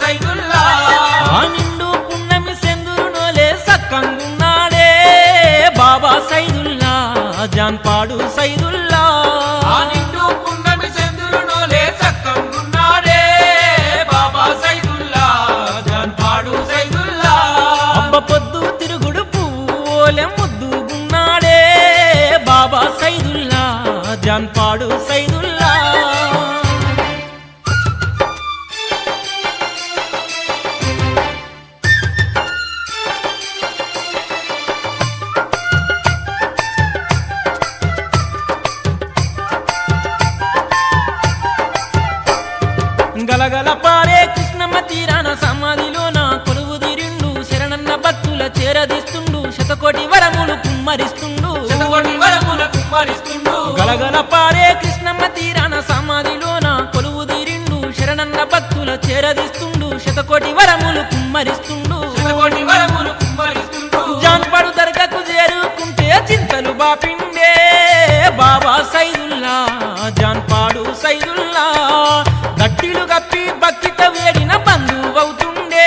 Say గలగల పారే కృష్ణమ్మ తీరాన సమాధిలోన కొలువు తీరిండు శరణన్న భక్తుల చేరదీస్తుండు శతకోటి వరములు కుమ్మరిస్తుండు. శతకోటి వరముల కుమ్మరిస్తుండు. గలగల పారే కృష్ణమ్మ తీరాన సమాధిలోన కొలువు తీరిండు శరణన్న భక్తుల చేరదీస్తుండు శతకోటి వరములు కుమ్మరిస్తుండు. శతకోటి వరములు కుమ్మరిస్తుండు. జాన్పడు దర్గకు చేరుకుంటే చింతలు బాపిండే బాబా సైదుల్లా జాన్పాడు సైదుల్లా. దట్టిలు కప్పి భక్తితో వేడిన బంధువవుతుండే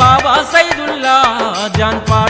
బాబా సైదుల్లా జాన్పా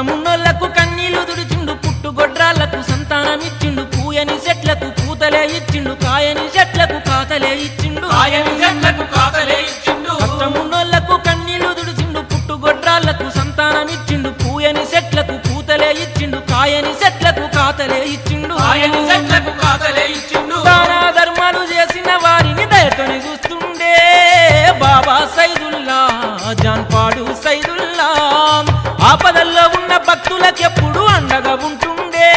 అవసరమున్నోళ్ళకు కన్నీళ్ళు దుడిచిండు పుట్టు గొడ్రాలకు సంతానం ఇచ్చిండు పూయని చెట్లకు పూతలే ఇచ్చిండు కాయని చెట్లకు కాతలే ఇచ్చిండు. ఆయని చెట్లకు కాతలే ఇచ్చిండు. అవసరమున్నోళ్ళకు కన్నీళ్ళు దుడిచిండు పుట్టు గొడ్రాలకు సంతానం ఇచ్చిండు పూయని చెట్లకు పూతలే ఇచ్చిండు కాయని చెట్లకు కాతలే ఇచ్చిండు. ఆయని చెట్లకు కాతలే ఇచ్చిండు. దానా ధర్మాలు చేసిన వారిని దయతోనే చూస్తుండే బాబా సైదుల్లా జాన్పా ఎప్పుడు అండగా ఉంటుండే?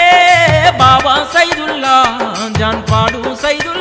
బాబా సైదుల్లా జాన్పాడు సైదు